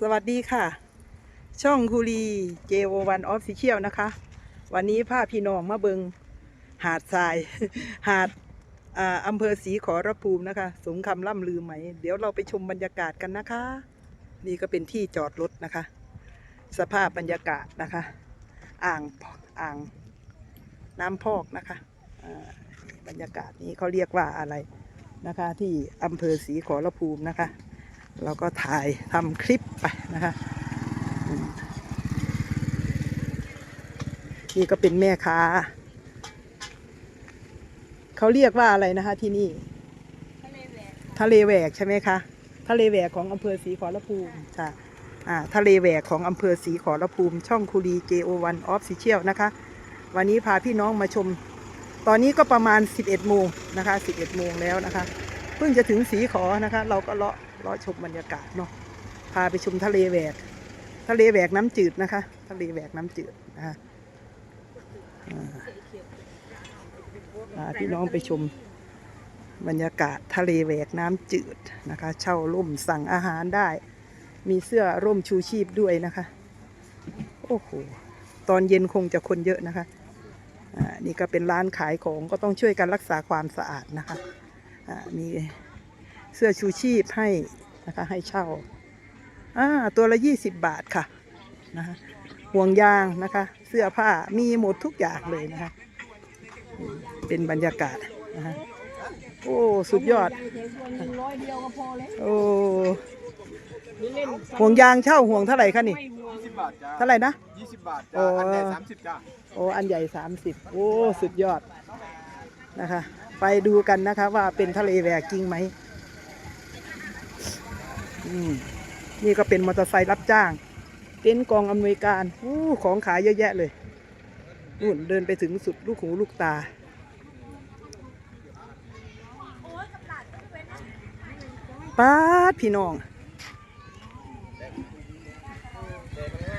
สวัสดีค่ะ ช่องคูรี JO1 Official นะคะ วันนี้พาพี่น้องมาเบิงหาดทราย หาดอ่าอำเภอศรีขอรภูมินะคะสมคำล่ำลือไหม เดี๋ยวเราไปชมบรรยากาศกันนะคะ นี่ก็เป็นที่จอดรถนะคะ สภาพบรรยากาศนะคะ อ่างอ่างน้ำพอกนะคะบรรยากาศนี้เขาเรียกว่าอะไรนะคะ ที่อำเภอศรีขอรภูมินะคะ เราก็ถ่ายทำคลิปไปนะคะนี่ก็เป็นแม่ค้า เขาเรียกว่าอะไรนะคะที่นี่ทะเลแหวกใช่ไหมคะ ทะเลแหวกของอำเภอศรีขอรภูมิค่ะอ่าทะเลแหวกของอำเภอศรีขอรภูมิ ช่องคูรี JO1 Official นะคะ วันนี้พาพี่น้องมาชม ตอนนี้ก็ประมาณ 11โมงนะคะ 11โมงแล้วนะคะ เพิ่งจะถึงสีขอนะคะ เราก็เลาะ เลาะชมบรรยากาศเนาะพาไปชมทะเลแหวก ทะเลแหวกน้ำจืดนะคะ ทะเลแหวกน้ำจืดนะคะพาพี่น้องไปชมบรรยากาศทะเลแหวกน้ำจืดนะคะ เช่าร่มสั่งอาหารได้ มีเสื้อร่มชูชีพด้วยนะคะ โอ้โห ตอนเย็นคงจะคนเยอะนะคะอ่านี่ก็เป็นร้านขายของก็ต้องช่วยกันรักษาความสะอาดนะคะอ่ามี เสื้อชูชีพให้นะคะให้เช่าอ่าตัวละยี่สิบบาทค่ะนะคะห่วงยางนะคะ เสื้อผ้ามีหมดทุกอย่างเลยนะคะอืมเป็นบรรยากาศนะคะโอ้ สุดยอดร้อยเดียวก็พอแล้วโอ้เล่นห่วงยางเช่าห่วงเท่าไหร่คะนี่ไม่ห่วง20บาทจ้าเท่าไหร่นะ20บาทโอ้จ้าอันใหญ่30จ้าโอ้อันใหญ่สามสิบโอ้ สุดยอดนะคะ ไปดูกันนะคะว่าเป็นทะเลแหวกจริงไหมอืม นี่ก็เป็นมอเตอร์ไซค์รับจ้าง เต็นท์กองอำนวยการอู้ของขายเยอะแยะเลยนู่นเดินไปถึงสุดลูกหูลูกตา ป้าดพี่น้อง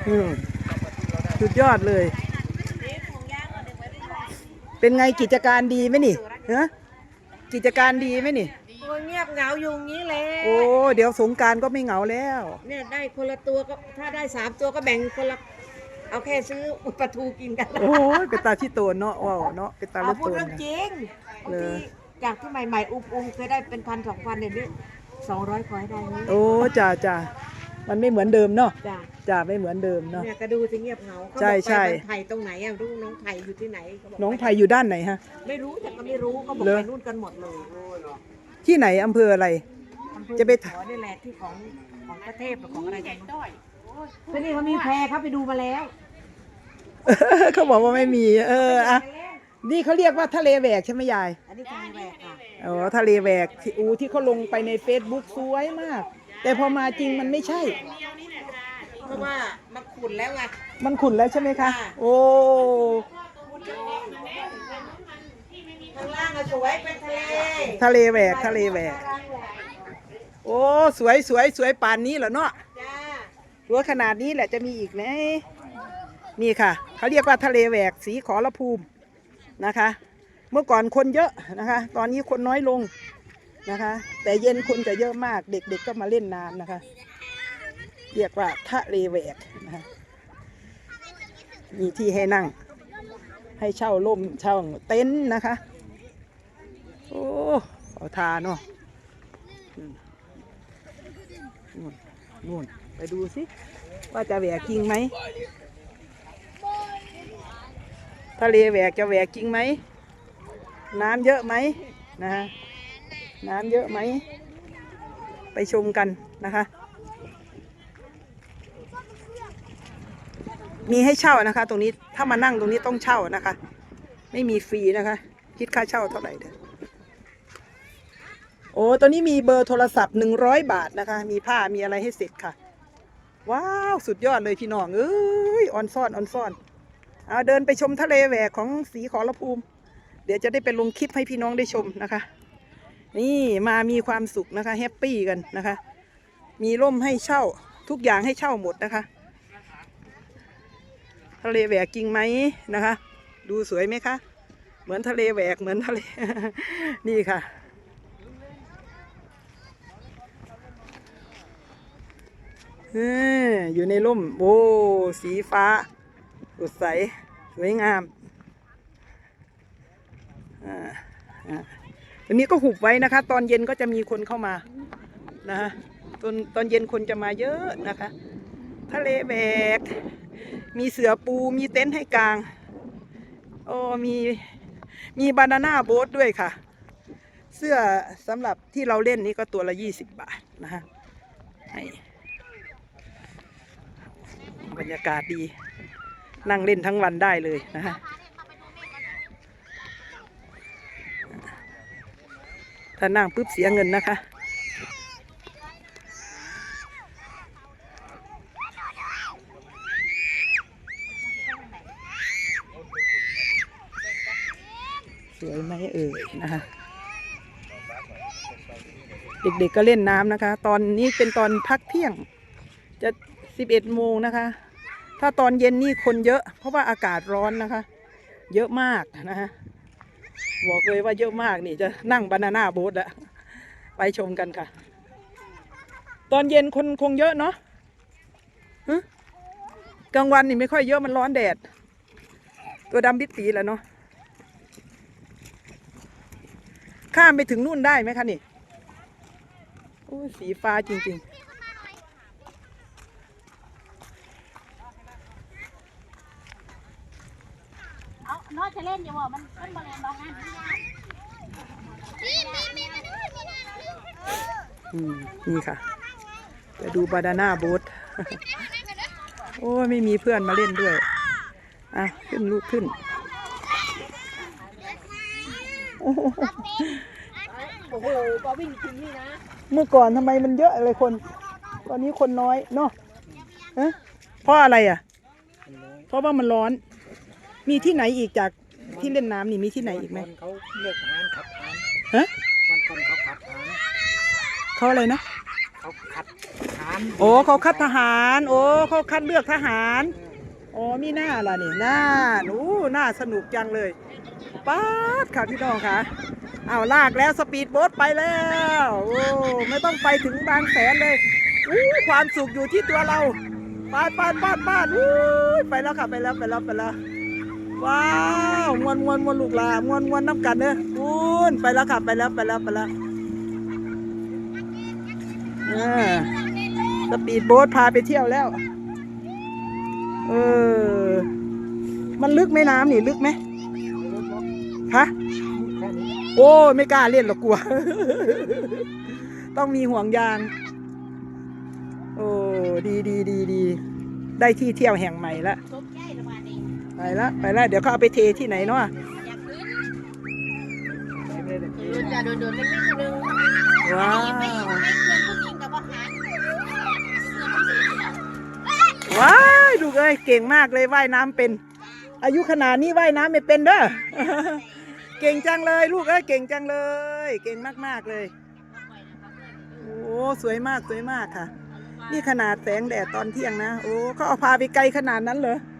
อืมสุดยอดเลย เป็นไงกิจการดีไหมนี่ฮะกิจการดีไหมนี่ เงียบเหงาอยู่อย่างนี้แหละโอ้เดี๋ยวสงกรารก็ไม่เหงาแล้ว เนี่ยได้คนละตัวก็ถ้าได้สามตัวก็แบ่งคนละ เอาแค่ซื้อปลาทูกินกันโอ้ยเป็นตาที่โตนเนาะว้าวเนาะเป็นตาเอาลูกพูดโตนเรื่องนะจริงบางเลทียจากที่ใหม่ๆอุ้มอุ้มเคยได้เป็นพันสองพันเดี๋ยวนี้สองร้อยขอให้ได้นี้โอ้จ้าจ้ามันไม่เหมือนเดิมเนาะจ้ะจ้าไม่เหมือนเดิมเนาะ เนี่ยก็ดูสิเงียบเหงาเขาใช่บอกไปใช่ บ้านไผ่ตรงไหนอะรู้น้องไผ่อยู่ที่ไหนเขาบอกน้องไผ่อยู่ด้านไหนฮะ ไม่รู้แต่ก็ไม่รู้เขาบอกเหรอ ไปนู่นกันหมดเลย ที่ไหนอำเภออะไรอำเภอจะไปขอนี่แหละที่ของของประเทศหรือของอะไรกันด้อยที่นี่เขามีแพรเขาไปดูมาแล้วเขาบอกว่าไม่มี เอออะนี่เขาเรียกว่าทะเลแหวกใช่ไหมยายอันนี้ทางแหวกอะอ๋อทะเลแหวกที่อูที่เขาลงไปใน Facebook สวยมาก แต่พอมาจริงมันไม่ใช่ เพราะว่ามันขุ่นแล้วไงมันขุ่นแล้วใช่ไหมคะค่ะโอ้ข้างล่างอะสวยเป็นทะเลทะเลแหวกทะเลแหวก โอ้สวยสวยสวยป่านนี้เหรอเนาะจ้ารั้วขนาดนี้แหละจะมีอีกไหมนี่ค่ะ เขาเรียกว่าทะเลแหวกสีขอรภูมินะคะ เมื่อก่อนคนเยอะนะคะ ตอนนี้คนน้อยลงนะคะ แต่เย็นคนจะเยอะมากเด็กๆก็มาเล่นน้ำนะคะ เรียกว่าทะเลแหวกนะคะมีที่ให้นั่ง ให้เช่าร่มเช่าเต็นท์นะคะ โอ้ขอาทานเนาะนู่นนู่นไปดูสิ ว่าจะแหวกจริงไหมทะเลแหวกจะแหวกจริงไหม น้ำเยอะไหมนะฮะน้ำเยอะไหม ไปชมกันนะคะ มีให้เช่านะคะ ตรงนี้ถ้ามานั่งตรงนี้ต้องเช่านะคะ ไม่มีฟรีนะคะ คิดค่าเช่าเท่าไหร่เด้อ โอ้ตัวนี้มีเบอร์โทรศัพท์หนึ่งร้อยบาทนะคะ มีผ้ามีอะไรให้เสร็จค่ะ ว้าว สุดยอดเลยพี่น้องเอ้ยออนซ่อนออนซ่อนเอาเดินไปชมทะเลแหวกของสีขอรภูมิ เดี๋ยวจะได้ไปลงคลิปให้พี่น้องได้ชมนะคะ นี่มามีความสุขนะคะแฮปปี้กันนะคะ มีร่มให้เช่าทุกอย่างให้เช่าหมดนะคะ ทะเลแหวกจริงไหมนะคะ ดูสวยไหมคะ เหมือนทะเลแหวกเหมือนทะเล นี่ค่ะ อยู่ในร่ม โอ้ สีฟ้า สดใส สวยงามอ่าอ่าอันนี้ก็หุบไว้นะคะ ตอนเย็นก็จะมีคนเข้ามา นะฮะ ตอนตอนเย็นคนจะมาเยอะนะคะ ทะเลแบก มีเสือปู มีเต็นท์ให้กลาง โอ้ มี มีบานาน่าโบ๊ทด้วยค่ะ เสื้อสำหรับที่เราเล่นนี่ก็ตัวละยี่สิบบาทนะฮะให้ บรรยากาศดี นั่งเล่นทั้งวันได้เลยนะฮะถ้านั่งปุ๊บเสียเงินนะคะ สวยไหมเอ่ยนะคะเด็กๆก็เล่นน้ำนะคะ ตอนนี้เป็นตอนพักเที่ยง จะสิบเอ็ดโมงนะคะ ถ้าตอนเย็นนี่คนเยอะ เพราะว่าอากาศร้อนนะคะ เยอะมากนะคะบอกเลยว่าเยอะมากนี่จะนั่งบานาน่าโบ๊ทแล้วไปชมกันค่ะ ตอนเย็นคนคงเยอะเนาะกลางวันนี่ไม่ค่อยเยอะมันร้อนแดด ตัวดำปิดปีแล้วเนาะข้ามไปถึงนู่นได้ไหมคะนี่โอ้สีฟ้าจริงเน้อยจะเล่นอยู่บ่มันมันบ่เล่นดอกนั้นนี่มีมีมาด้วยมีนะๆอืมนี่ค่ะจะดูบานาน่าบ๊ทโอ้ไม่มีเพื่อนมาเล่นด้วย อะ ขึ้นลูกขึ้น โอ้โหโอ้โหพอวิ่งถึงนี่นะ เมื่อก่อนทำไมมันเยอะเลยคน ตอนนี้คนน้อยเนาะเอ๊ะเพราะอะไรอะ เพราะว่ามันร้อน มีที่ไหนอีกจากที่เล่นน้ำนี่มีที่ไหนอีกไหมวันเขาเลือกทหารขับทหารฮะวันคนเขาขับทหารเขาอะไรนะเขาขัดทหารโอ้เขาคัดทหาร โอ้เขาคัดเลือกทหารอ๋อมีหน้าล่ะนี่หน้าหนูหน้าสนุกจังเลยป๊าดค่ะพี่น้องค่ะเอาลากแล้วสปีดโบ๊ทไปแล้วโอ้ไม่ต้องไปถึงบางแสนเลยอู้ความสุขอยู่ที่ตัวเราปาดปาดปาดปาดอู้ยไปแล้วค่ะไปแล้วไปแล้วไปแล้ว ว้าวมวนมวนมวนลูกลามวนมวนน้ำกันเนอะอูนไปแล้วค่ะไปแล้วไปแล้วไปแล้วอ่าสปีดโบ๊ทพาไปเที่ยวแล้ว เออ มันลึกไหมน้ำนี่ลึกไหมฮะโอ้ไม่กล้าเล่นหรอกกลัว ต้องมีห่วงยาง โอ้ดีดีดีดีได้ที่เที่ยวแห่งใหม่ละ ไปละไปละเดี๋ยวเขาเอาไปเทที่ไหนเนาะอยากขึ้นไม่ได้เกี่ยวโดนจะโดนโดนเล็กๆนึงว้าวไปไปเพื่อนผู้หญิงกับว่าหารเพื่อนผู้หญิงว้ายลูกเอ้ยเก่งมากเลยว่ายน้ำเป็น อายุขนาดนี้ว่ายน้ำไม่เป็นเด้อเก่งจังเลยลูกเอ้ยเก่งจังเลย เก่งมากๆเลยโอ้สวยมากสวยมากค่ะ นี่ขนาดแสงแดดตอนเที่ยงนะ โอ้เขาเอาพาไปไกลขนาดนั้นเหรอไปขา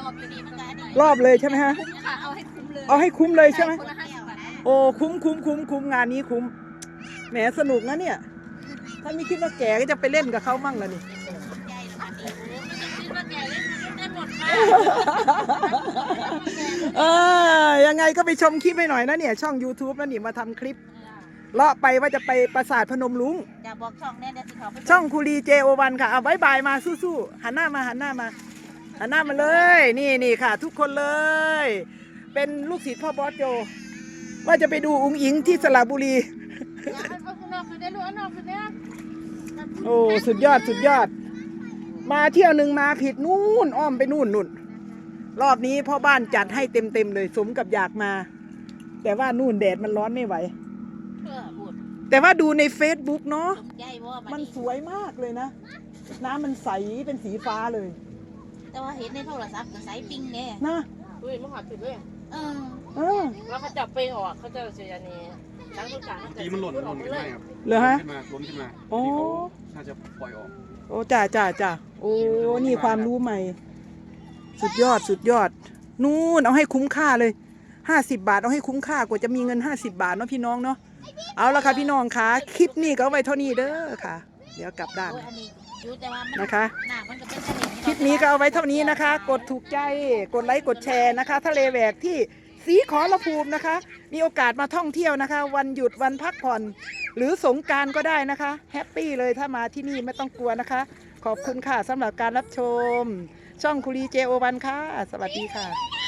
รอบอยู่นี่มันก็อันนี้รอบเลยใช่ไหมฮะ คุ้มค่ะ เอาให้คุ้มเลยเอาให้คุ้มเลยใช่ไหม คนละห้าสิบบาทนะโอ้คุ้มคุ้มคุ้มคุ้มงานนี้คุ้มแหมสนุกนะเนี่ย ถ้าไม่คิดว่าแก่ก็จะไปเล่นกับเขามั่งละนี่ใจละมานี่คิดว่าแกเล่นได้หมดมาเออยังไงก็ไปชมคลิปให้หน่อยนะเนี่ย ช่อง YouTube แล้วนี่มาทำคลิปเลาะไปว่าจะไปปราสาทพนมลุง อย่าบอกช่องแน่เดี๋ยวสิเขาไปช่องคูรีเจโอวันค่ะ เอาบายบายมาสู้ๆหันหน้ามาหันหน้ามา หันหน้ามาเลย นี่นี่ค่ะ ทุกคนเลย เป็นลูกศิษย์พ่อบอสโจ ว่าจะไปดูอุงอิงที่สระบุรี โอ้สุดยอดสุดยอด มาเที่ยวหนึ่งมาผิดนู่นอ้อมไปนู่นนู่นรอบนี้พ่อบ้านจัดให้เต็มเต็มเลยสมกับอยากมา แต่ว่านู่นแดดมันร้อนไม่ไหว แต่ว่าดูใน Facebook เนาะมันสวยมากเลยนะ น้ำมันใสเป็นสีฟ้าเลย แต่ว่าเห็นในโทรศัพท์ก็ใสปิ้งแน่นะเฮ้ยมหาจุดเลยเออเออแล้วเขาจับไปออกเขาจะเสียนี่ล้างทุกอย่างทีมันหล่นหล่นขึ้นมาครับเหรอฮะขึ้นมาล้นขึ้นมาโอ้ที่เขาน่าจะปล่อยออกโอ้จ่าจ่าจ่าโอ้นี่ความรู้ใหม่ สุดยอดสุดยอด นู่นเอาให้คุ้มค่าเลยห้าสิบาทเอาให้คุ้มค่ากว่าจะมีเงินห้าสิบาทเนาะพี่น้องเนาะเอาละค่ะพี่น้องคะคลิปนี้ก็เอาไว้เท่านี้เด้อค่ะ เดี๋ยวกลับด้านโอ้ยอันนี้อยู่แต่ว่ามันนะคะห นี้ก็เอาไว้เท่านี้นะคะ กดถูกใจ กดไลค์ กดแชร์นะคะ ทะเลแหวกที่สีขอรภูมินะคะ มีโอกาสมาท่องเที่ยวนะคะ วันหยุดวันพักผ่อน หรือสงการก็ได้นะคะ แฮปปี้เลยถ้ามาที่นี่ไม่ต้องกลัวนะคะ ขอบคุณค่ะสำหรับการรับชม ช่องคุรีเจโอวันค่ะ สวัสดีค่ะ